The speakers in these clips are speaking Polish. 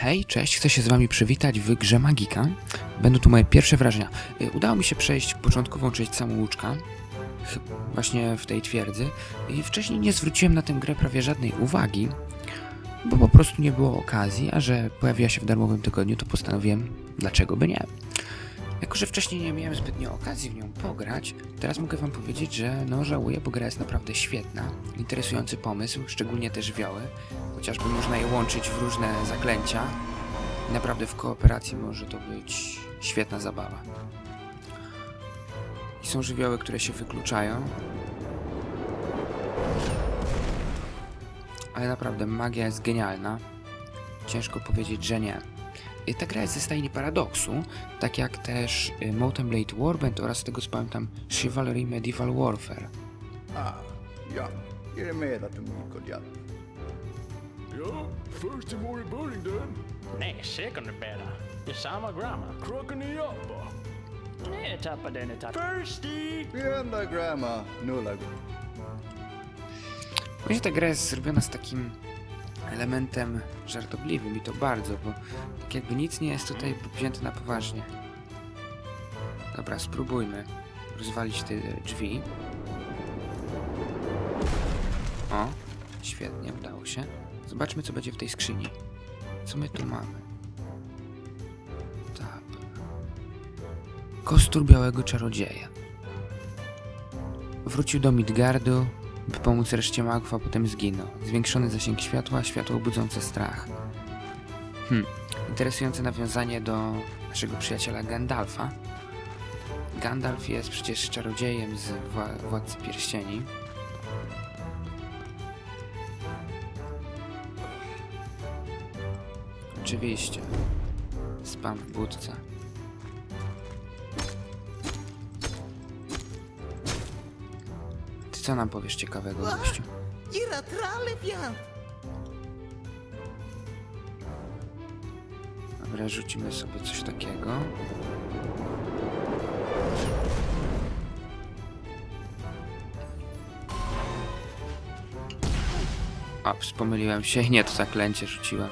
Hej, cześć, chcę się z wami przywitać w grze Magika. Będą tu moje pierwsze wrażenia. Y, Udało mi się przejść początkową część samouczka, właśnie w tej twierdzy, i wcześniej nie zwróciłem na tę grę prawie żadnej uwagi, bo po prostu nie było okazji, a że pojawiła się w darmowym tygodniu, to postanowiłem, dlaczego by nie. Jako, że wcześniej nie miałem zbytnio okazji w nią pograć, teraz mogę wam powiedzieć, że no żałuję, bo gra jest naprawdę świetna, interesujący pomysł, szczególnie też wioły, chociażby można je łączyć w różne zaklęcia. Naprawdę w kooperacji może to być świetna zabawa. I są żywioły, które się wykluczają. Ale naprawdę magia jest genialna. Ciężko powiedzieć, że nie. I Ta gra jest ze stajni paradoksu, tak jak też y, Mountain Blade Warband oraz z tego co pamiętam Chivalry Medieval Warfare. Ah, ja. Ge det med att du mycket hjälp. Ja, först i vår början den. Nej, säkert bättre. Det är samma grammar. Krocken i Jappa. Nej, jag tappade den. Thirsty! Enda gramma, nulla Właśnie ta gra jest zrobiona z takim elementem żartobliwym i to bardzo, bo tak jakby nic nie jest tutaj wzięte na poważnie. Dobra, spróbujmy rozwalić te drzwi. O, świetnie, udało się. Zobaczmy, co będzie w tej skrzyni. Co my tu mamy? Tak. Kostur białego czarodzieja. Wrócił do Midgardu, by pomóc reszcie magów, a potem zginął. Zwiększony zasięg światła, światło budzące strach. Hmm, interesujące nawiązanie do naszego przyjaciela Gandalfa. Gandalf jest przecież czarodziejem z Wła- Władcy Pierścieni. Oczywiście. Spam w budce. Co nam powiesz ciekawego, gościu? Era trallepiant! Dobra, rzucimy sobie coś takiego. Ops, pomyliłem się. Nie, to zaklęcie rzuciłem.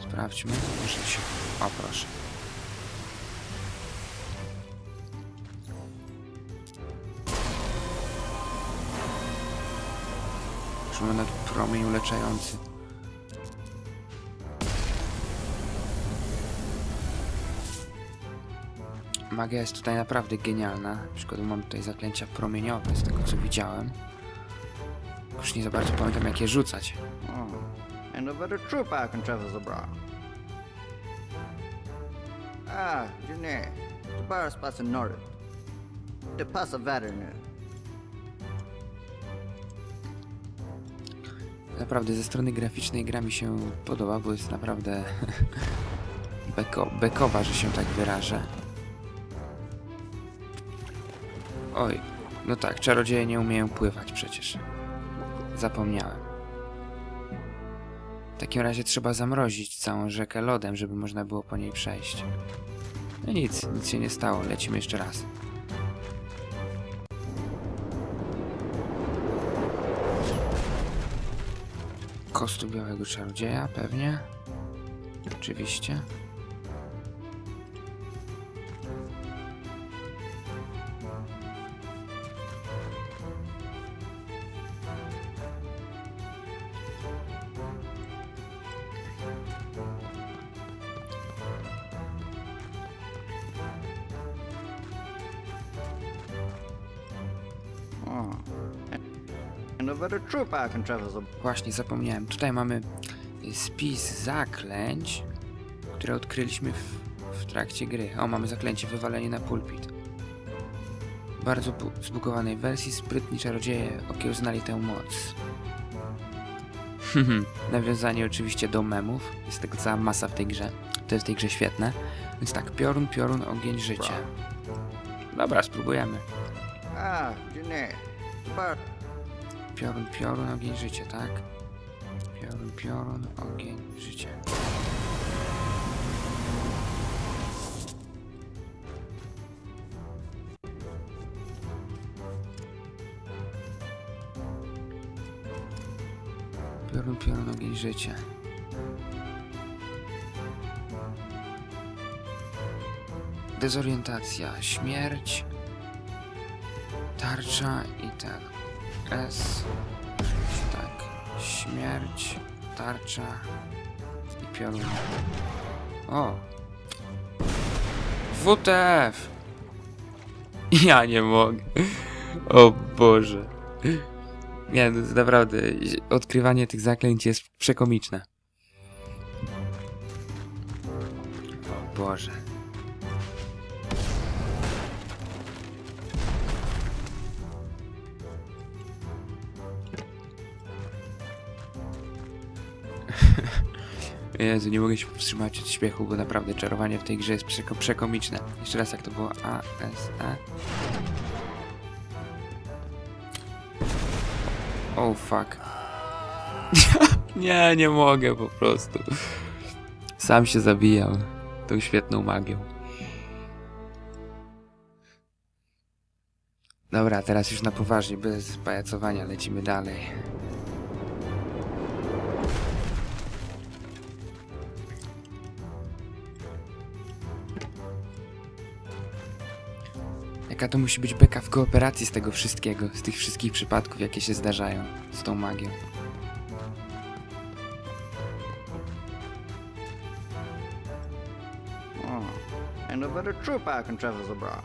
Sprawdźmy. Może się... O, proszę. Już mamy nawet promień uleczający. Magia jest tutaj naprawdę genialna. Na przykład mam tutaj zaklęcia promieniowe z tego co widziałem. Już nie za bardzo pamiętam jak je rzucać. Kan träffa så bra. Ah, du nej. Du bara spatsa norrut. Det passar värre Naprawdę ze strony graficznej gra mi się podoba, bo jest naprawdę beko, bekowa, że się tak wyrażę. Oj, no tak, czarodzieje nie umieją pływać przecież. Zapomniałem. W takim razie trzeba zamrozić całą rzekę lodem, żeby można było po niej przejść. No nic, nic się nie stało, lecimy jeszcze raz. Kostu białego czarodzieja, pewnie. Oczywiście. Kan träffa så Właśnie, zapomniałem. Tutaj mamy y, spis zaklęć, które odkryliśmy w, w trakcie gry. O, mamy zaklęcie wywalenie na pulpit. W bardzo bu- zbugowanej wersji sprytni czarodzieje okiełznali tę moc. Hmm, Nawiązanie oczywiście do memów. Jest tego cała masa w tej grze. To jest w tej grze świetne. Więc tak, piorun, piorun, ogień, życie. Dobra, spróbujemy. Du nej. Piorun, piorun, ogień, życie, tak? Piorun, piorun, ogień, życie. Piorun, piorun, ogień, życie. Dezorientacja, śmierć, tarcza i ten. S. Tak. Śmierć, tarcza i piorun. O! WTF! Ja nie mogę. O Boże. Nie, no, naprawdę, odkrywanie tych zaklęć jest przekomiczne. O Boże. Jezu, nie mogę się powstrzymać od śmiechu, bo naprawdę czarowanie w tej grze jest przeko przekomiczne. Jeszcze raz, jak to było? A, S, E. Oh fuck. nie, nie mogę po prostu. Sam się zabijam tą świetną magią. Dobra, teraz już na poważnie, bez pajacowania, lecimy dalej. Jaka to musi być beka w kooperacji z tego wszystkiego, z tych wszystkich przypadków, jakie się zdarzają z tą magią. Oh. And a bit of can travel the bra.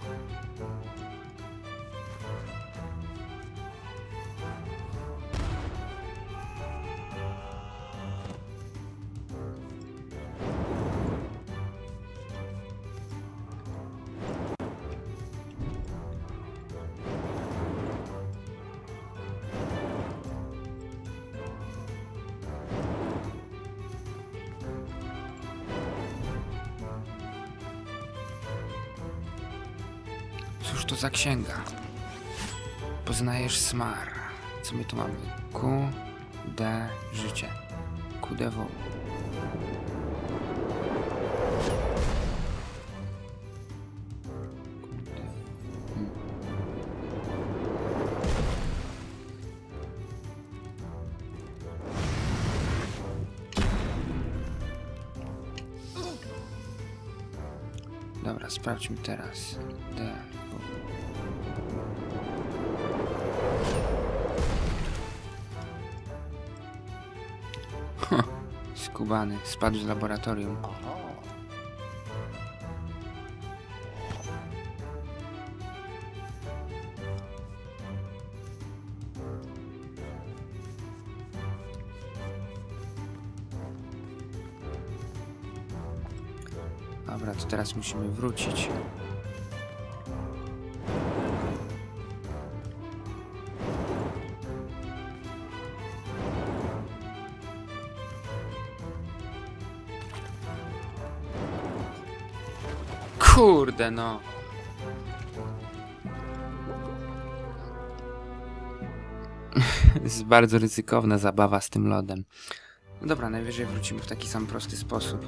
Cóż to za księga? Poznajesz smar. Co my tu mamy? Q, D, życie. QDW. Dobra, sprawdźmy teraz. D. Skubany, spadł z laboratorium. Dobra, to teraz musimy wrócić. Kurde no. jest bardzo ryzykowna zabawa z tym lodem. No dobra, najwyżej wrócimy w taki sam prosty sposób.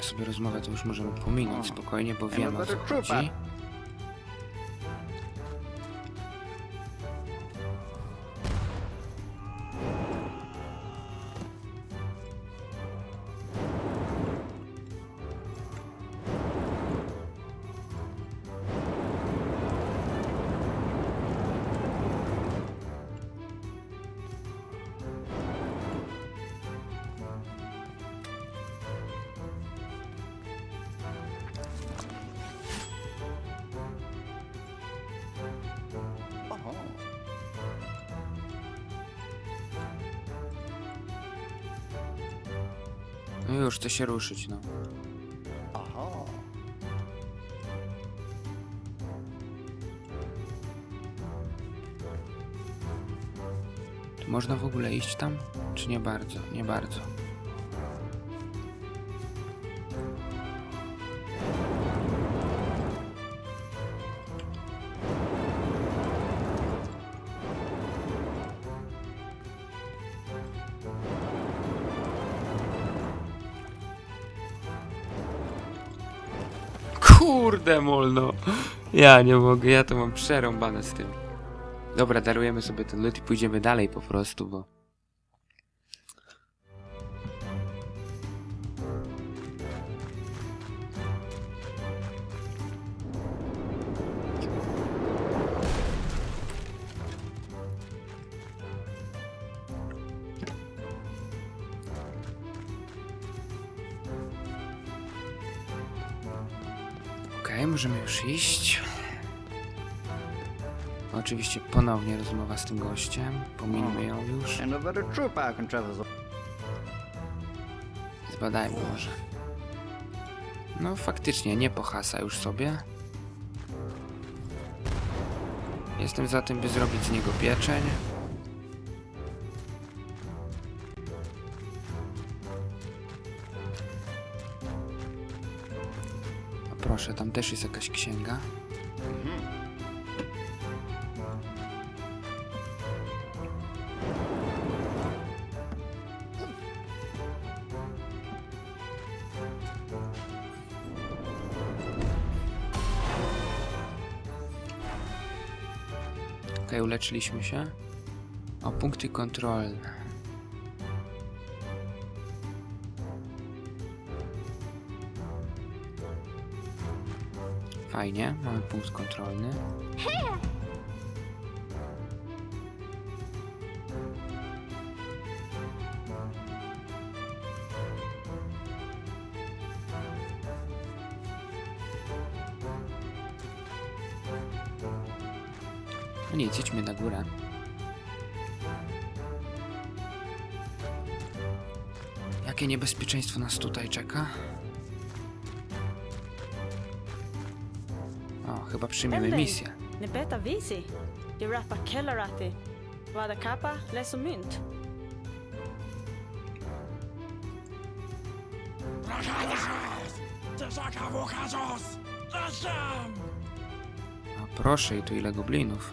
Sobie rozmowę to już możemy pominąć spokojnie, bo wiemy o co chodzi. No już, to się ruszyć, no. Aha. Można w ogóle iść tam? Czy nie bardzo? Nie bardzo. Kurde molno. Ja nie mogę, ja to mam przerąbane z tym. Dobra, darujemy sobie ten lód i pójdziemy dalej po prostu, bo... możemy już iść. Oczywiście ponownie rozmowa z tym gościem. Pominmy ją już. Trooper can travel. Zbadajmy może. No faktycznie, nie pohasa już sobie. Jestem za tym, by zrobić z niego pieczeń. Proszę, tam też jest jakaś księga. Okej, uleczyliśmy się. O, punkty kontrolne. Fajnie, mamy punkt kontrolny. No nic, idźmy na górę. Jakie niebezpieczeństwo nas tutaj czeka? Chyba przyjmiemy misję. Ne bättre visi. De rappar kellarati. Vada kappa, les och mynt. Proszę, i tu ile goblinów.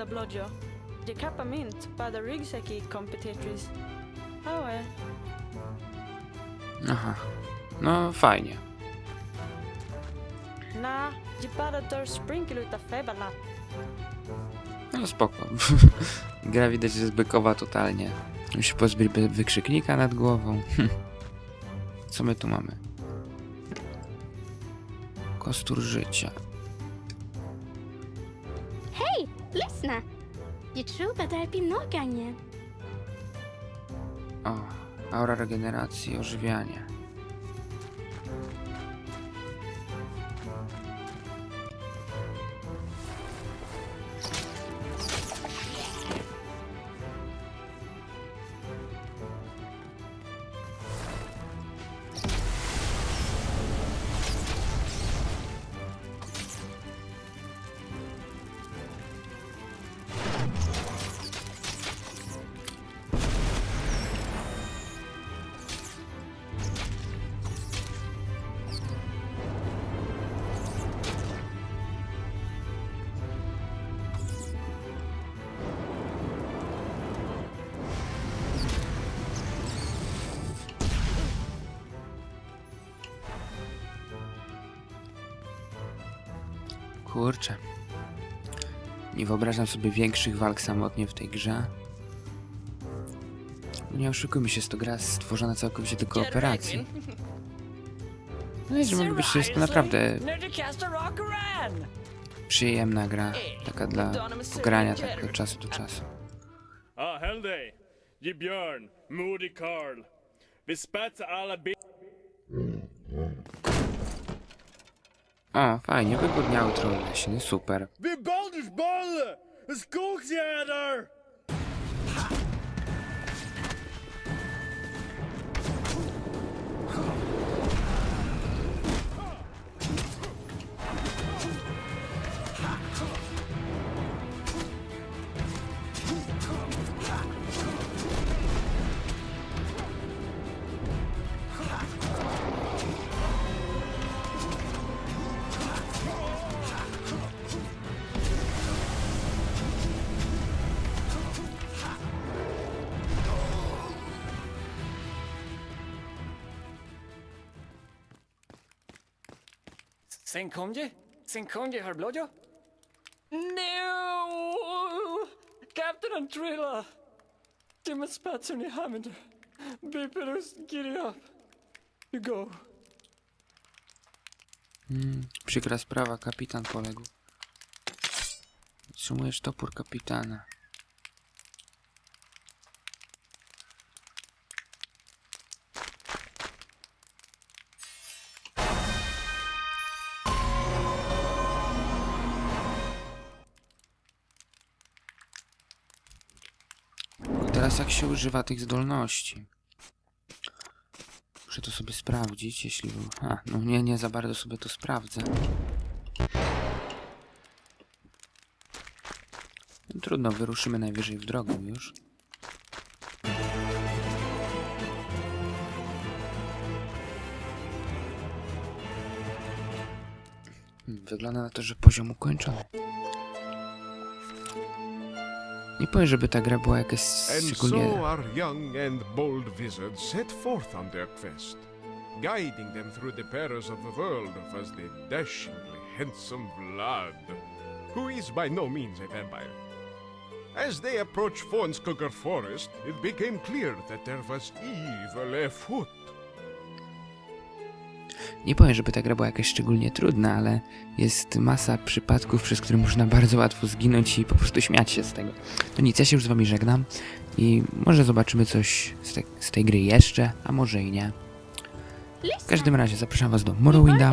Pada blodjo. De kappa mynt, pada ryggsäck competitris. Oh well. Aha. No, fajnie. Na, de pada dör sprinkel uta feberlapp. No, spoko. Gra widać, jest bykowa totalnie. Musi pozbyć by- wykrzyknika nad głową. Co my tu mamy? Kostur życia. Lyssna! Jag tror att det är Pinocchio. O, aura regeneracji, ożywianie. Kurczę. Nie wyobrażam sobie większych walk samotnie w tej grze. No Nie oszukujmy się, jest to gra stworzona całkowicie do kooperacji. No i że mogę być, że jest to naprawdę przyjemna gra. Taka dla pogrania tak od czasu do czasu. Ah, Helday, Ge Björn, Moody Karl. Vi spetsar O, fajnie, wygłodniały troll leśny, super. Vi Balders Bolle! Skogsjäder! Sen kom je? Sen kom je, herr Blodjo? No! Captain and Trilla! Tim and Spatson i Hammond. Bipelus, giddy up. You go. Przykra sprawa, kapitan poległ. Otrzymujesz topór kapitana. Jak się używa tych zdolności? Muszę to sobie sprawdzić, jeśli... A, no nie, nie za bardzo sobie to sprawdzę. No, Trudno, wyruszymy najwyżej w drogę już. Hmm, Wygląda na to, że poziom ukończony. Nie powiem, żeby ta gra była jakaś And so our young and bold wizards set forth on their quest, guiding them through the perils of the world was the dashingly handsome Vlad, who is by no means a vampire. As they approached Fornskugger Forest, it became clear that there was evil afoot. Nie powiem, żeby ta gra była jakaś szczególnie trudna, ale jest masa przypadków, przez które można bardzo łatwo zginąć i po prostu śmiać się z tego. To nic, ja się już z wami żegnam i może zobaczymy coś z, te, z tej gry jeszcze, a może i nie. W każdym razie zapraszam was do Morrowinda.